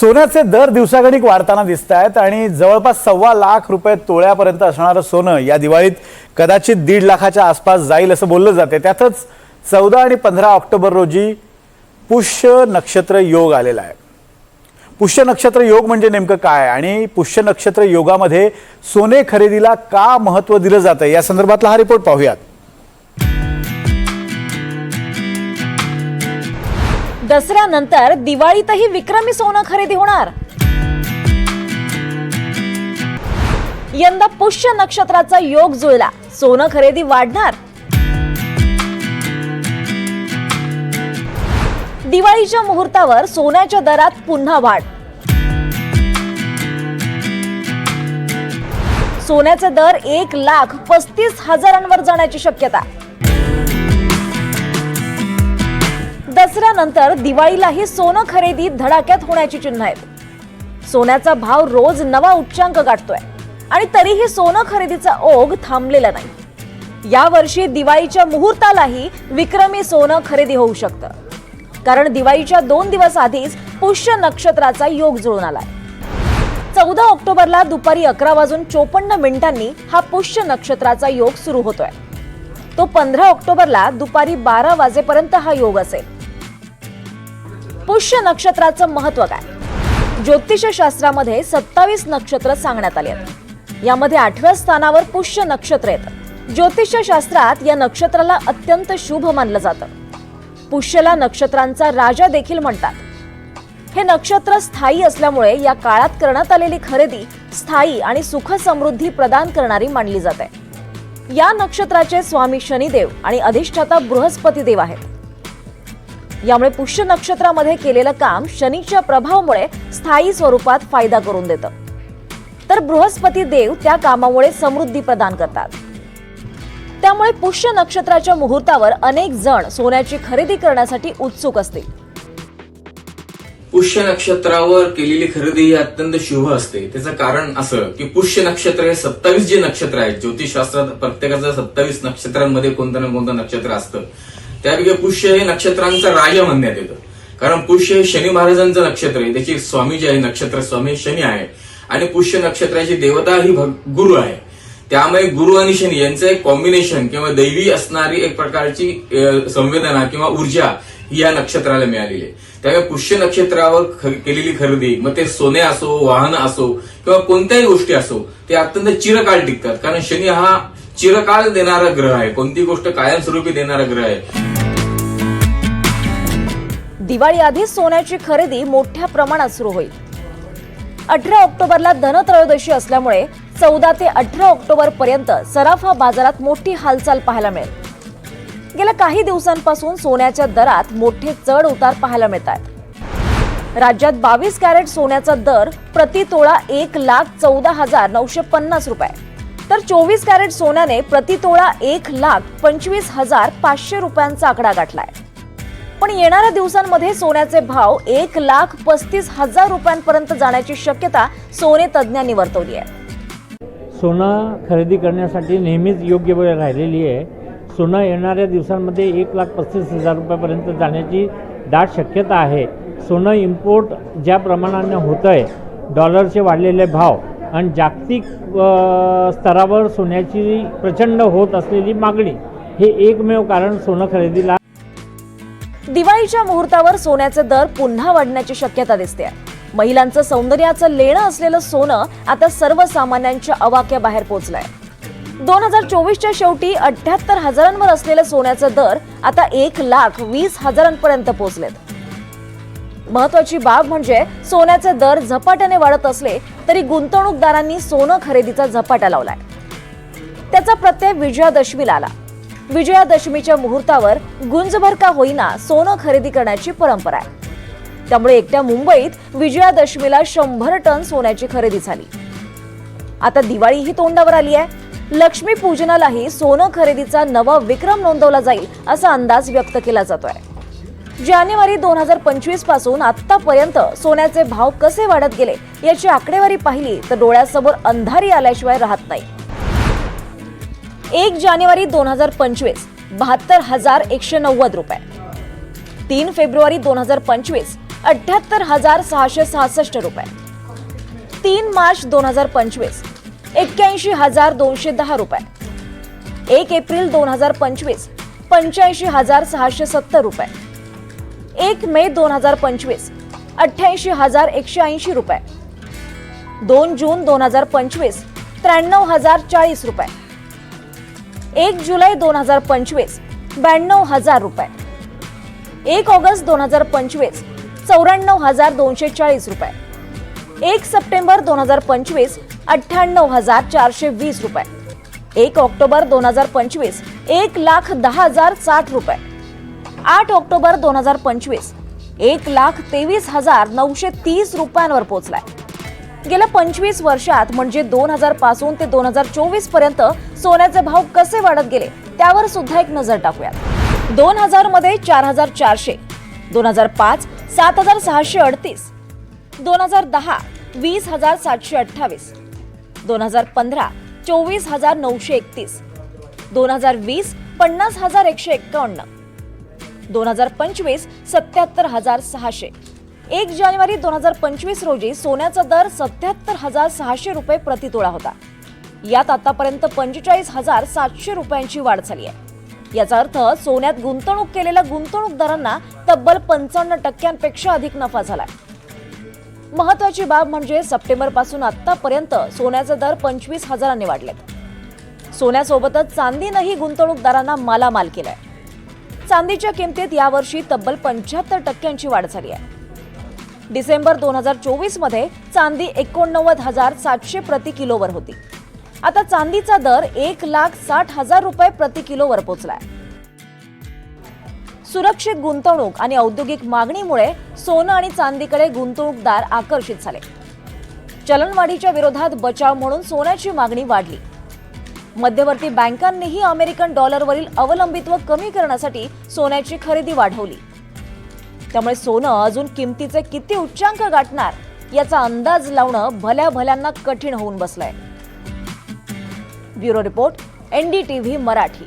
सोन्याचे दर दिवसागणिक वाढताना दिसत आहेत आणि जवळपास सव्वा लाख रुपये तोळ्यापर्यंत असणारं सोनं या दिवाळीत कदाचित दीड लाखाच्या आसपास जाईल असं बोललं जाते त्यातच चौदा आणि पंधरा ऑक्टोबर रोजी पुष्य नक्षत्र योग आलेला आहे. पुष्य नक्षत्र योग म्हणजे नेमकं काय? आणि पुष्य नक्षत्र योगामध्ये सोने खरेदीला का महत्त्व दिलं जातं या संदर्भातला हा रिपोर्ट पाहूयात. दसऱ्यानंतर दिवाळीतही विक्रमी सोनं खरेदी होणार. यंदा पुष्य नक्षत्राचा योग जुळला. सोनं खरेदी वाढणार. दिवाळीच्या मुहूर्तावर सोन्याच्या दरात पुन्हा वाढ. सोन्याचे दर एक लाख पस्तीस हजारांवर जाण्याची शक्यता. दसऱ्यानंतर दिवाळीलाही सोनं खरेदी धडाक्यात होण्याची चिन्ह आहेत. सोन्याचा भाव रोज नवा उच्चांक गाठतोय आणि तरीही सोनं खरेदीचा ओघ थांबलेला नाही. यावर्षी दिवाळीच्या मुहूर्तालाही विक्रमी सोनं खरेदी होऊ शकतं. कारण दिवाळीच्या दोन दिवस आधीच पुष्य नक्षत्राचा योग जुळून आलाय. चौदा ऑक्टोबरला दुपारी अकरा वाजून चोपन्न मिनिटांनी हा पुष्य नक्षत्राचा योग सुरू होतोय. तो पंधरा ऑक्टोबरला दुपारी बारा वाजेपर्यंत हा योग असेल. पुष्य नक्षत्राचं महत्त्व काय? ज्योतिषशास्त्रामध्ये सत्तावीस नक्षत्र सांगण्यात आली आहेत. यामध्ये आठव्या स्थानावर पुष्य नक्षत्र येतं. ज्योतिषशास्त्रात या नक्षत्राला अत्यंत शुभ मानलं जातं. पुष्यला नक्षत्रांचा राजा देखील म्हणतात. हे नक्षत्र स्थायी असल्यामुळे या काळात करण्यात आलेली खरेदी स्थायी आणि सुख समृद्धी प्रदान करणारी मानली जाते. या नक्षत्राचे स्वामी शनिदेव आणि अधिष्ठाता बृहस्पती देव आहेत. यामुळे पुष्य नक्षत्रामध्ये केलेलं काम शनीच्या प्रभावामुळे स्थायी स्वरूपात फायदा करून देतं. तर बृहस्पती देव त्या कामामुळे समृद्धी प्रदान करतात. त्यामुळे पुष्य नक्षत्राच्या मुहूर्तावर अनेक जण सोन्याची खरेदी करण्यासाठी उत्सुक असतील. पुष्य नक्षत्रावर केलेली खरेदी ही अत्यंत शुभ असते. त्याचं कारण असं की पुष्य नक्षत्र हे सत्तावीस जे नक्षत्र आहेत ज्योतिषशास्त्रात प्रत्येकाचं सत्तावीस नक्षत्रांमध्ये कोणतं ना कोणतं नक्षत्र असतं. त्यापैकी पुष्य हे नक्षत्रांचं राजा म्हणण्यात येतं. कारण पुष्य हे शनी महाराजांचं नक्षत्र आहे. त्याची स्वामी जे आहे नक्षत्र स्वामी शनी आहे. आणि पुष्य नक्षत्राची देवता ही गुरु आहे. त्यामुळे गुरु आणि शनी यांचं एक कॉम्बिनेशन किंवा दैवी असणारी एक प्रकारची संवेदना किंवा ऊर्जा ही या नक्षत्राला मिळालेली आहे. त्यामुळे पुष्य नक्षत्रावर ख- केलेली खरेदी मग ते सोने असो वाहन असो किंवा कोणत्याही गोष्टी असो ते अत्यंत चिरकाळ टिकतात. कारण शनी हा चिरकाळ देणारा ग्रह आहे. कोणती गोष्ट कायमस्वरूपी देणारा ग्रह आहे? दिवाळी आधी सोन्याची खरेदी मोठ्या प्रमाणात सुरू होईल. अठरा ऑक्टोबरला धनत्रयोदशी असल्यामुळे चौदा ते अठरा ऑक्टोबर पर्यंत सराफा बाजारात मोठी हालचाल पाहायला मिळेल. गेल्या काही दिवसांपासून सोन्याच्या दरात मोठे चढ उतार पाहायला मिळत आहेत. राज्यात बावीस कॅरेट सोन्याचा दर प्रति तोळा एक लाख चौदा हजार नऊशे पन्नास रुपये. तर चोवीस कॅरेट सोन्याने प्रति तोळा एक लाख पंचवीस हजार पाचशे रुपयांचा आकडा गाठलाय. पण येणाऱ्या दिवसांमध्ये सोन्याचे भाव एक लाख पस्तीस हजार रुपयांपर्यंत जाण्याची शक्यता सोने तज्ज्ञांनी वर्तवली आहे. सोनं खरेदी करण्यासाठी नेहमीच योग्य वेळ राहिलेली आहे. सोनं येणाऱ्या दिवसांमध्ये एक लाख पस्तीस हजार रुपयापर्यंत जाण्याची दाट शक्यता आहे. सोनं इम्पोर्ट ज्या प्रमाणाने होतं आहे डॉलरचे वाढलेले भाव आणि जागतिक स्तरावर सोन्याची प्रचंड होत असलेली मागणी. हे एकमेव कारण सोनं खरेदीला दिवाळीच्या मुहूर्तावर सोन्याचे दर पुन्हा वाढण्याची शक्यता दिसते. महिलांचं सौंदर्याचं लेणं असलेलं सोनं आता सर्वसामान्यांच्या अवाक्या बाहेर पोहोचलंय दोन हजार चोवीसच्या शेवटी अठ्याहत्तर हजारांवर असलेले सोन्याचे दर आता एक लाख वीस हजारांपर्यंत पोहोचलेत महत्वाची बाब म्हणजे सोन्याचे दर झपाट्याने वाढत असले तरी गुंतवणूकदारांनी सोनं खरेदीचा झपाटा लावलाय. त्याचा प्रत्यय विजयादशमीला आला. विजयादशमीच्या मुहूर्तावर गुंजभर का होईना सोनं खरेदी करण्याची परंपरा आहे. त्यामुळे एकट्या मुंबईत विजयादशमीला शंभर टन सोन्याची खरेदी झाली. आता दिवाळी ही तोंडावर आली आहे. लक्ष्मी पूजनालाही सोनं खरेदीचा नवा विक्रम नोंदवला जाईल असा अंदाज व्यक्त केला जातोय. जानेवारी दोन हजार पंचवीसपासून आतापर्यंत सोन्याचे भाव कसे वाढत गेले याची आकडेवारी पाहिली तर डोळ्यासमोर अंधारी आल्याशिवाय राहत नाही. एक जानेवारी दोन हजार पंचवीस बहात्तर हजार एकशे नव्वद रुपये. तीन फेब्रुवारी दोन हजार पंचवीस अठ्याहत्तर हजार सहाशे सहासष्ट रुपये. तीन मार्च दोन हजार पंचवीस एक्क्याऐंशी हजार दोनशे दहा रुपये. एक एप्रिल दोन हजार पंचवीस पंच्याऐंशी हजार सहाशे सत्तर रुपये. एक मे दोन हजार पंचवीस अठ्ठ्याऐंशी हजार एकशे ऐंशी रुपये. दोन जून दोन हजार पंचवीस त्र्याण्णव हजार चाळीस रुपये. एक जुलै दोन हजार पंचवीस ब्याण्णव हजार रुपये. एक ऑगस्ट दोन हजार पंचवीस चौऱ्याण्णव हजार दोनशे चाळीस रुपये. एक सप्टेंबर दोन हजार पंचवीस अठ्ठ्याण्णव हजार चारशे वीस रुपये. एक ऑक्टोबर दोन हजार पंचवीस एक लाख दहा हजार साठ रुपये. आठ ऑक्टोबर दोन हजार पंचवीस. एक लाख तेवीस हजार नऊशे तीस रुपयांवर पोहोचलाय गेल्या पंचवीस वर्षात म्हणजे दोन हजारपासून ते दोन हजार चोवीसपर्यंत सोन्याचे भाव कसे वाढत गेले त्यावर सुद्धा एक नजर टाकूयात. दोन हजारमध्ये चार हजार चारशे दोन हजार पाच सात हजार सहाशे अडतीस दोन हजार दहा वीस हजार सातशे अठ्ठावीस दोन हजार पंधरा चोवीस हजार नऊशे एकतीस दोन हजार वीस पन्नास हजार एकशे एक्कावन्न दोन हजार पंचवीस सत्याहत्तर हजार सहाशे. एक जानेवारी दोन हजार पंचवीस रोजी सोन्याचा दर सत्याहत्तर हजार सहाशे रुपये प्रति तोळा होता. यात आतापर्यंत पंचेचाळीस हजार सातशे रुपयांची वाढ झाली आहे. याचा अर्थ सोन्यात गुंतवणूक केलेल्या गुंतवणूकदारांना तब्बल पंचावन्न टक्क्यांपेक्षा अधिक नफा झालाय महत्वाची बाब म्हणजे सप्टेंबरपासून आतापर्यंत सोन्याचे दर पंचवीस हजारांनी वाढलेत. सोन्यासोबतच चांदीनंही गुंतवणूकदारांना मालामाल केलाय. चांदीच्या किमतीत यावर्षी तब्बल पंच्याहत्तर टक्क्यांची वाढ झाली आहे. डिसेंबर दोन हजार चोवीसमध्ये चांदी एकोणनव्वद हजार सातशे प्रति किलोवर होती. आता चांदीचा दर एक लाख साठ हजार रुपये प्रति किलोवर पोहोचलाय सुरक्षित गुंतवणूक आणि औद्योगिक मागणीमुळे सोनं आणि चांदीकडे गुंतवणूकदार आकर्षित झाले. चलनवाढीच्या विरोधात बचाव म्हणून सोन्याची मागणी वाढली. मध्यवर्ती बँकांनीही अमेरिकन डॉलरवरील अवलंबित्व कमी करण्यासाठी सोन्याची खरेदी वाढवली. त्यामुळे सोनं अजून किमतीचे किती उच्चांक गाठणार याचा अंदाज लावणं भल्या भल्यांना कठीण होऊन बसलंय. Bureau report NDTV Marathi.